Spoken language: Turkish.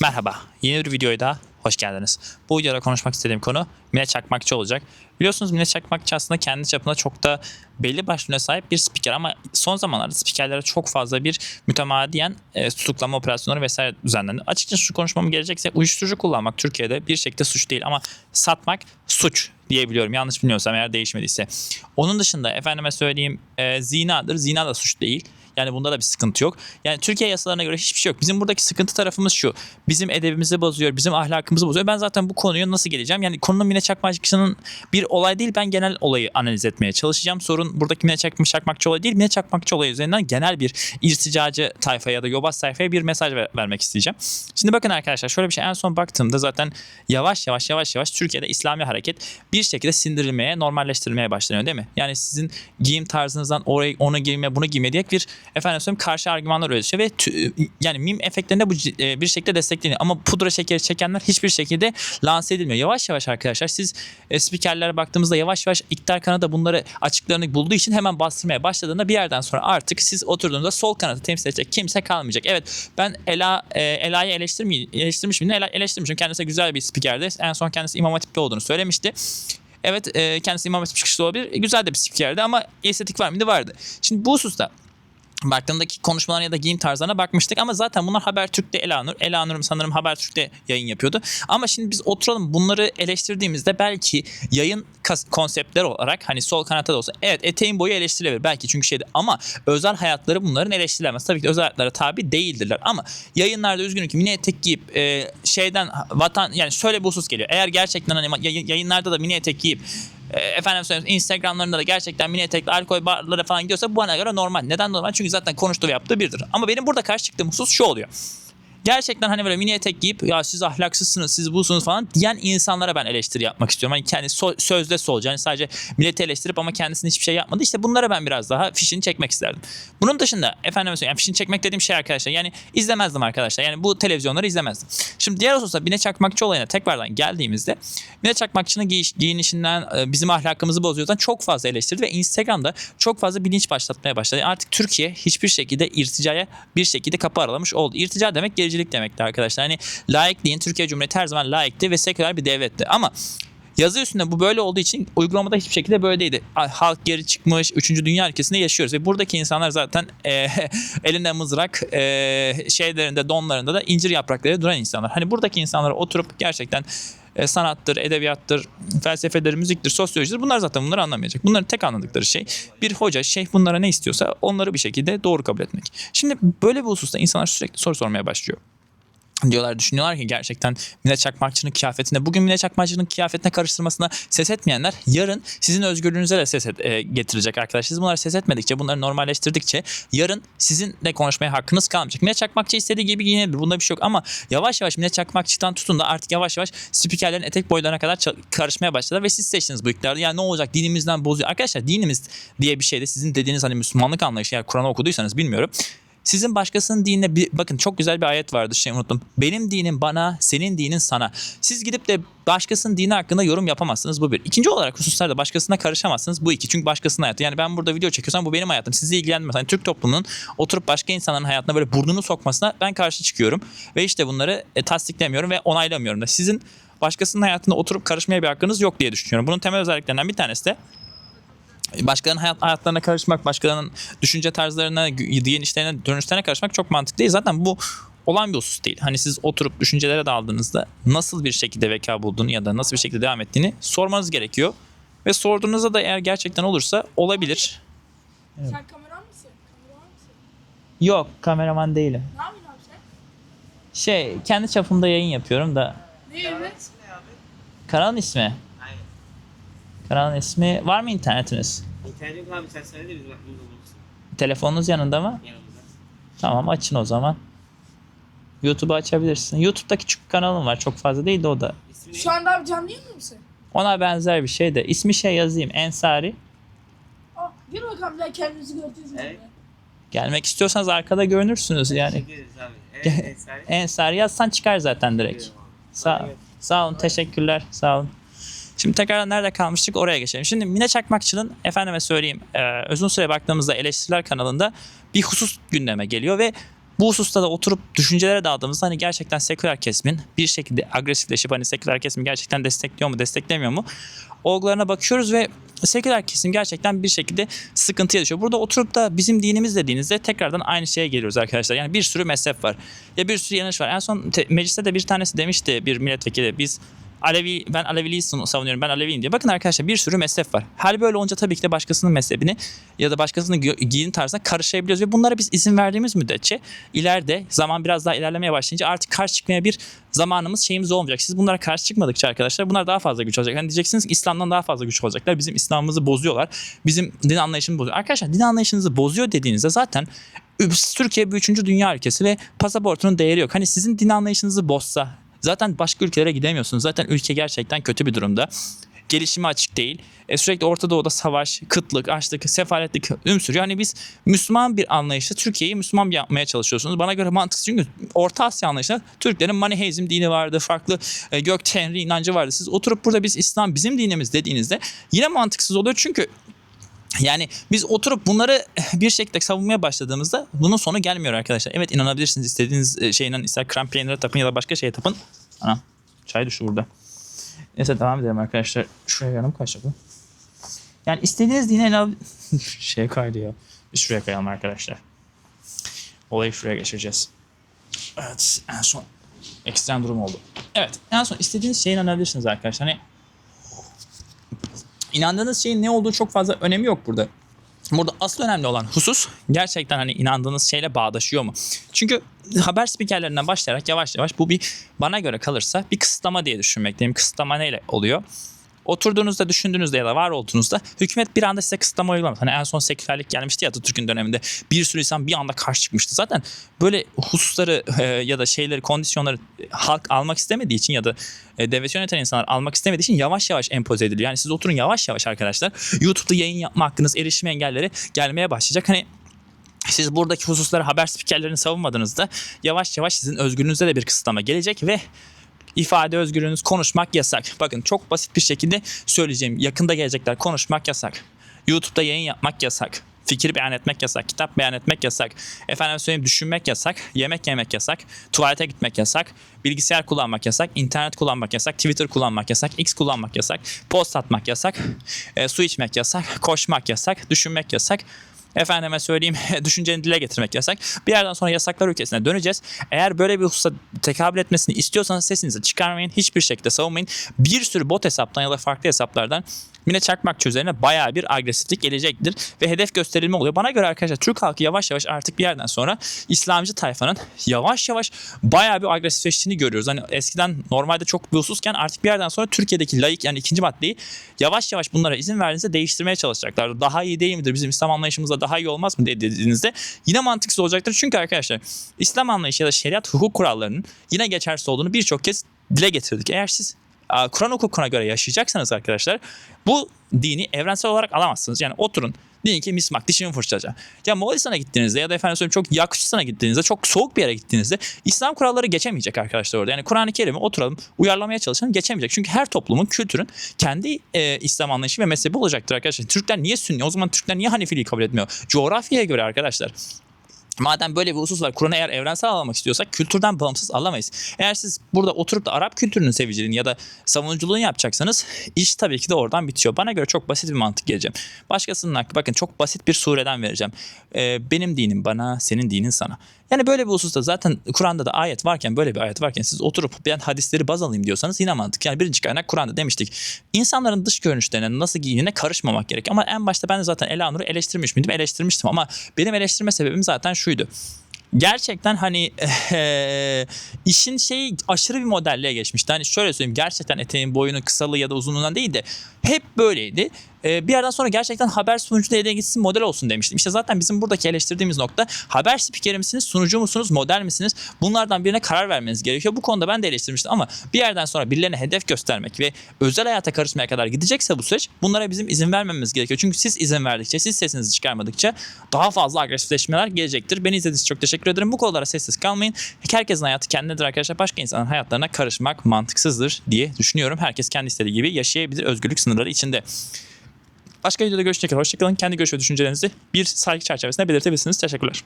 Merhaba, yeni bir videoya daha hoş geldiniz. Bu videoda konuşmak istediğim konu Mine Çakmakçı olacak. Biliyorsunuz Mine Çakmakçı aslında kendi çapında çok da belli başlığına sahip bir spiker ama son zamanlarda spikerlere çok fazla bir mütemadiyen e, tutuklama operasyonları vesaire düzenlendi. Açıkçası şu konuşmamı gelecekse uyuşturucu kullanmak Türkiye'de bir şekilde suç değil ama satmak suç diyebiliyorum. Yanlış bilmiyorsam eğer değişmediyse. Onun dışında efendime söyleyeyim e, zinadır. Zina da suç değil. Yani bunda da bir sıkıntı yok. Yani Türkiye yasalarına göre hiçbir şey yok. Bizim buradaki sıkıntı tarafımız şu. Bizim edebimizi bozuyor, bizim ahlakımızı bozuyor. Ben zaten bu konuya nasıl geleceğim? Yani konunun Mine Çakmakçı'nın bir olay değil. Ben genel olayı analiz etmeye çalışacağım. Sorun buradaki Mine Çak- Çakmakçı olayı değil. Mine Çakmakçı olayı üzerinden genel bir irticacı tayfaya ya da yobaz tayfaya bir mesaj ver- vermek isteyeceğim. Şimdi bakın arkadaşlar şöyle bir şey en son baktığımda zaten yavaş yavaş yavaş yavaş Türkiye'de İslami hareket bir şekilde sindirilmeye, normalleştirilmeye başlanıyor değil mi? Yani sizin giyim tarzınızdan orayı onu giyme, bunu giyme diye bir efendim söyleyeyim karşı argümanlar üretiyor ve tü- yani mim efektlerinde bu e, bir şekilde destekleniyor. Ama pudra şekeri çekenler hiçbir şekilde lanse edilmiyor. Yavaş yavaş arkadaşlar siz e, spikerlere baktığımızda yavaş yavaş iktidar kanadı bunları açıklarını bulduğu için hemen bastırmaya başladığında bir yerden sonra artık siz oturduğunuzda sol kanadı temsil edecek kimse kalmayacak. Evet ben Ela e, Ela'yı eleştirmi, eleştirmiş miyim? Ela, eleştirmişim. Kendisi güzel bir spikerdi. En son kendisi İmam Hatip'te olduğunu söylemişti. Evet e, kendisi İmam Hatip çıkışlı olabilir. Güzel de bir spikerdi ama estetik var mıydı? Vardı. Şimdi bu hususta baktığımdaki konuşmalar ya da giyim tarzlarına bakmıştık ama zaten bunlar Habertürk'te Elanur. Elanur sanırım Habertürk'te yayın yapıyordu. Ama şimdi biz oturalım bunları eleştirdiğimizde belki yayın konseptleri olarak hani sol kanatta da olsa evet eteğin boyu eleştirilebilir belki çünkü şeydi ama özel hayatları bunların eleştirilemez. Tabii ki özel hayatlara tabi değildirler ama yayınlarda üzgünüm ki mini etek giyip e, şeyden vatan yani şöyle bir husus geliyor. Eğer gerçekten hani yayın- yayınlarda da mini etek giyip e, efendim söyleyeyim Instagram'larında da gerçekten mini etekli alkol barlara falan gidiyorsa bu bana göre normal. Neden normal? Çünkü zaten konuştuğu yaptığı birdir. Ama benim burada karşı çıktığım husus şu oluyor. Gerçekten hani böyle mini etek giyip ya siz ahlaksızsınız, siz busunuz falan diyen insanlara ben eleştiri yapmak istiyorum. Hani kendi so- sözde solcu. Hani sadece milleti eleştirip ama kendisinin hiçbir şey yapmadı. İşte bunlara ben biraz daha fişini çekmek isterdim. Bunun dışında efendim yani fişini çekmek dediğim şey arkadaşlar yani izlemezdim arkadaşlar. Yani bu televizyonları izlemezdim. Şimdi diğer hususta Mine Çakmakçı olayına tekrardan geldiğimizde Mine Çakmakçı'nın giyiş, giyinişinden e, bizim ahlakımızı bozuyordan çok fazla eleştirdi ve Instagram'da çok fazla bilinç başlatmaya başladı. Artık Türkiye hiçbir şekilde irticaya bir şekilde kapı aralamış oldu. İrtica demek gericilik demekti arkadaşlar. Hani laikliğin Türkiye Cumhuriyeti her zaman laikti ve seküler bir devletti. Ama Yazı üstünde bu böyle olduğu için uygulamada hiçbir şekilde böyle değildi. Halk geri çıkmış, 3. Dünya ülkesinde yaşıyoruz ve buradaki insanlar zaten e, elinde mızrak, e, şeylerinde, donlarında da incir yaprakları duran insanlar. Hani buradaki insanlara oturup gerçekten e, sanattır, edebiyattır, felsefedir, müziktir, sosyolojidir bunlar zaten bunları anlamayacak. Bunların tek anladıkları şey bir hoca, şeyh bunlara ne istiyorsa onları bir şekilde doğru kabul etmek. Şimdi böyle bir hususta insanlar sürekli soru sormaya başlıyor diyorlar düşünüyorlar ki gerçekten Mine Çakmakçı'nın kıyafetine bugün Mine Çakmakçı'nın kıyafetine karıştırmasına ses etmeyenler yarın sizin özgürlüğünüze de ses et- e, getirecek arkadaşlar. Siz bunları ses etmedikçe bunları normalleştirdikçe yarın sizinle konuşmaya hakkınız kalmayacak. Mine Çakmakçı istediği gibi giyinebilir. Bunda bir şey yok ama yavaş yavaş Mine Çakmakçı'dan tutun da artık yavaş yavaş spikerlerin etek boylarına kadar karışmaya başladılar ve siz seçtiniz bu iktidarı. Yani ne olacak dinimizden bozuyor. Arkadaşlar dinimiz diye bir şey de sizin dediğiniz hani Müslümanlık anlayışı eğer Kur'an'ı okuduysanız bilmiyorum. Sizin başkasının dinine bir, bakın çok güzel bir ayet vardı şey unuttum. Benim dinim bana, senin dinin sana. Siz gidip de başkasının dini hakkında yorum yapamazsınız bu bir. İkinci olarak hususlarda başkasına karışamazsınız bu iki. Çünkü başkasının hayatı. Yani ben burada video çekiyorsam bu benim hayatım. Sizi ilgilendirmez. Hani Türk toplumunun oturup başka insanların hayatına böyle burnunu sokmasına ben karşı çıkıyorum. Ve işte bunları e, tasdiklemiyorum ve onaylamıyorum da. Sizin başkasının hayatına oturup karışmaya bir hakkınız yok diye düşünüyorum. Bunun temel özelliklerinden bir tanesi de başkalarının hayat, hayatlarına karışmak, başkalarının düşünce tarzlarına, gü- işlerine, dönüşlerine karışmak çok mantıklı değil. Zaten bu olan bir husus değil. Hani siz oturup düşüncelere daldığınızda nasıl bir şekilde veka bulduğunu ya da nasıl bir şekilde devam ettiğini sormanız gerekiyor. Ve sorduğunuzda da eğer gerçekten olursa olabilir. Sen kameraman mısın? Kameraman mısın? Yok kameraman değilim. Ne yapıyorsun abi sen? Şey kendi çapımda yayın yapıyorum da Ne evet? kanalın ismi. Kanalın ismi var mı internetiniz? İnternet abi sen söyle de biz bulursun. Telefonunuz yanında mı? Yanımızda. Tamam açın o zaman. YouTube'u açabilirsin. YouTube'da küçük kanalım var. Çok fazla değil de o da. İsmi ne? Şu anda abi canlı yayında mısın? Ona benzer bir şey de. İsmi şey yazayım. Ensari. Aa, gir bakalım ben kendimizi gördünüz mü? Evet. Gelmek istiyorsanız arkada görünürsünüz yani. Teşekkür ederiz abi. Evet, Salih. Ensari yazsan çıkar zaten direkt. Sağ, Evet. sağ olun. Teşekkürler. Sağ olun. Şimdi tekrar nerede kalmıştık oraya geçelim. Şimdi Mine Çakmakçı'nın efendime söyleyeyim e, uzun süre baktığımızda eleştiriler kanalında bir husus gündeme geliyor ve Bu hususta da oturup düşüncelere daldığımızda hani gerçekten seküler kesimin bir şekilde agresifleşip hani seküler kesim gerçekten destekliyor mu desteklemiyor mu olgularına bakıyoruz ve seküler kesim gerçekten bir şekilde sıkıntıya düşüyor. Burada oturup da bizim dinimiz dediğinizde tekrardan aynı şeye geliyoruz arkadaşlar. Yani bir sürü mezhep var. Ya bir sürü yanlış var. En son te- mecliste de bir tanesi demişti bir milletvekili biz Alevi ben Aleviliği savunuyorum ben Aleviyim diye. Bakın arkadaşlar bir sürü mezhep var. Hal böyle olunca tabii ki de başkasının mezhebini ya da başkasının giyim tarzına karışabiliyoruz ve bunlara biz izin verdiğimiz müddetçe ileride zaman biraz daha ilerlemeye başlayınca artık karşı çıkmaya bir zamanımız şeyimiz olmayacak. Siz bunlara karşı çıkmadıkça arkadaşlar bunlar daha fazla güç olacak. Hani diyeceksiniz ki İslam'dan daha fazla güç olacaklar. Bizim İslam'ımızı bozuyorlar. Bizim din anlayışımızı bozuyor. Arkadaşlar din anlayışınızı bozuyor dediğinizde zaten Türkiye bir üçüncü dünya ülkesi ve pasaportunun değeri yok. Hani sizin din anlayışınızı bozsa zaten başka ülkelere gidemiyorsunuz. Zaten ülke gerçekten kötü bir durumda. Gelişime açık değil. E, sürekli Orta Doğu'da savaş, kıtlık, açlık, sefaletlik sürüyor. Yani biz Müslüman bir anlayışla Türkiye'yi Müslüman yapmaya çalışıyorsunuz. Bana göre mantıksız çünkü Orta Asya anlayışında Türklerin Maniheizm dini vardı, farklı e, gök tenri inancı vardı. Siz oturup burada biz İslam bizim dinimiz dediğinizde yine mantıksız oluyor çünkü yani biz oturup bunları bir şekilde savunmaya başladığımızda bunun sonu gelmiyor arkadaşlar. Evet inanabilirsiniz istediğiniz e, şeyden ister krem peynire tapın ya da başka şeye tapın. Ana çay düştü burada. Neyse devam edelim arkadaşlar. Şuraya yanım kaçtı. Yani istediğiniz dine inan... şey kaydı ya. Biz şuraya kayalım arkadaşlar. Olayı şuraya geçireceğiz. Evet en son ekstrem durum oldu. Evet en son istediğiniz şeye inanabilirsiniz arkadaşlar. Hani inandığınız şeyin ne olduğu çok fazla önemi yok burada. Burada asıl önemli olan husus gerçekten hani inandığınız şeyle bağdaşıyor mu? Çünkü haber spikerlerinden başlayarak yavaş yavaş bu bir bana göre kalırsa bir kısıtlama diye düşünmekteyim. Kısıtlama neyle oluyor? Oturduğunuzda, düşündüğünüzde ya da var olduğunuzda hükümet bir anda size kısıtlama uygulamaz. Hani en son sekülerlik gelmişti ya Atatürk'ün döneminde. Bir sürü insan bir anda karşı çıkmıştı. Zaten böyle hususları e, ya da şeyleri, kondisyonları halk almak istemediği için ya da e, devleti yöneten insanlar almak istemediği için yavaş yavaş empoze ediliyor. Yani siz oturun yavaş yavaş arkadaşlar. YouTube'da yayın yapma hakkınız, erişim engelleri gelmeye başlayacak. Hani siz buradaki hususları haber spikerlerini savunmadığınızda yavaş yavaş sizin özgürlüğünüzde de bir kısıtlama gelecek ve ifade özgürlüğünüz konuşmak yasak. Bakın çok basit bir şekilde söyleyeceğim. Yakında gelecekler konuşmak yasak. YouTube'da yayın yapmak yasak. Fikir beyan etmek yasak, kitap beyan etmek yasak. Efendim söyleyeyim düşünmek yasak, yemek yemek yasak, tuvalete gitmek yasak, bilgisayar kullanmak yasak, internet kullanmak yasak, Twitter kullanmak yasak, X kullanmak yasak, post atmak yasak, e, su içmek yasak, koşmak yasak, düşünmek yasak. Efendime söyleyeyim düşünceni dile getirmek yasak. Bir yerden sonra yasaklar ülkesine döneceğiz. Eğer böyle bir hususa tekabül etmesini istiyorsanız sesinizi çıkarmayın. Hiçbir şekilde savunmayın. Bir sürü bot hesaptan ya da farklı hesaplardan Mine Çakmakçı üzerine bayağı bir agresiflik gelecektir ve hedef gösterilme oluyor. Bana göre arkadaşlar Türk halkı yavaş yavaş artık bir yerden sonra İslamcı tayfanın yavaş yavaş bayağı bir agresifleştiğini görüyoruz. Hani eskiden normalde çok bir hususken artık bir yerden sonra Türkiye'deki layık yani ikinci maddeyi yavaş yavaş bunlara izin verdiğinizde değiştirmeye çalışacaklar. Daha iyi değil midir? Bizim İslam anlayışımızda daha iyi olmaz mı dediğinizde yine mantıksız olacaktır. Çünkü arkadaşlar İslam anlayışı ya da şeriat hukuk kurallarının yine geçersiz olduğunu birçok kez dile getirdik. Eğer siz Kur'an hukukuna göre yaşayacaksanız arkadaşlar bu dini evrensel olarak alamazsınız. Yani oturun deyin ki mismak dişimi fırçalayacağım. Ya Moğolistan'a gittiğinizde ya da efendim söyleyeyim çok Yakutistan'a gittiğinizde çok soğuk bir yere gittiğinizde İslam kuralları geçemeyecek arkadaşlar orada. Yani Kur'an-ı Kerim'i oturalım uyarlamaya çalışalım geçemeyecek. Çünkü her toplumun kültürün kendi e, İslam anlayışı ve mezhebi olacaktır arkadaşlar. Türkler niye Sünni? O zaman Türkler niye Hanefiliği kabul etmiyor? Coğrafyaya göre arkadaşlar. Madem böyle bir husus var Kur'an'ı eğer evrensel almak istiyorsak kültürden bağımsız alamayız. Eğer siz burada oturup da Arap kültürünün seviciliğini ya da savunuculuğunu yapacaksanız iş tabii ki de oradan bitiyor. Bana göre çok basit bir mantık geleceğim. Başkasının hakkı bakın çok basit bir sureden vereceğim. Ee, benim dinim bana, senin dinin sana. Yani böyle bir hususta zaten Kur'an'da da ayet varken böyle bir ayet varken siz oturup ben hadisleri baz alayım diyorsanız yine mantık. Yani birinci kaynak Kur'an'da demiştik. İnsanların dış görünüşlerine nasıl giyinine karışmamak gerek. Ama en başta ben de zaten Ela Nur'u eleştirmiş miydim? Eleştirmiştim ama benim eleştirme sebebim zaten şuydu gerçekten hani eee, işin şeyi aşırı bir modelliğe geçmişti. Hani şöyle söyleyeyim gerçekten eteğin boyunun kısalığı ya da uzunluğundan değil de hep böyleydi. Eee, bir yerden sonra gerçekten haber sunucu eline gitsin model olsun demiştim. İşte zaten bizim buradaki eleştirdiğimiz nokta haber spikeri misiniz, sunucu musunuz, model misiniz? Bunlardan birine karar vermeniz gerekiyor. Bu konuda ben de eleştirmiştim ama bir yerden sonra birilerine hedef göstermek ve özel hayata karışmaya kadar gidecekse bu süreç bunlara bizim izin vermememiz gerekiyor. Çünkü siz izin verdikçe, siz sesinizi çıkarmadıkça daha fazla agresifleşmeler gelecektir. Beni izlediğiniz için çok teşekkür ederim. Bu konulara sessiz kalmayın. Herkesin hayatı kendinedir arkadaşlar. Başka insanın hayatlarına karışmak mantıksızdır diye düşünüyorum. Herkes kendi istediği gibi yaşayabilir özgürlük sınırları içinde. Başka videoda görüşecek. Hoşçakalın. Kendi görüş ve düşüncelerinizi bir saygı çerçevesinde belirtebilirsiniz. Teşekkürler.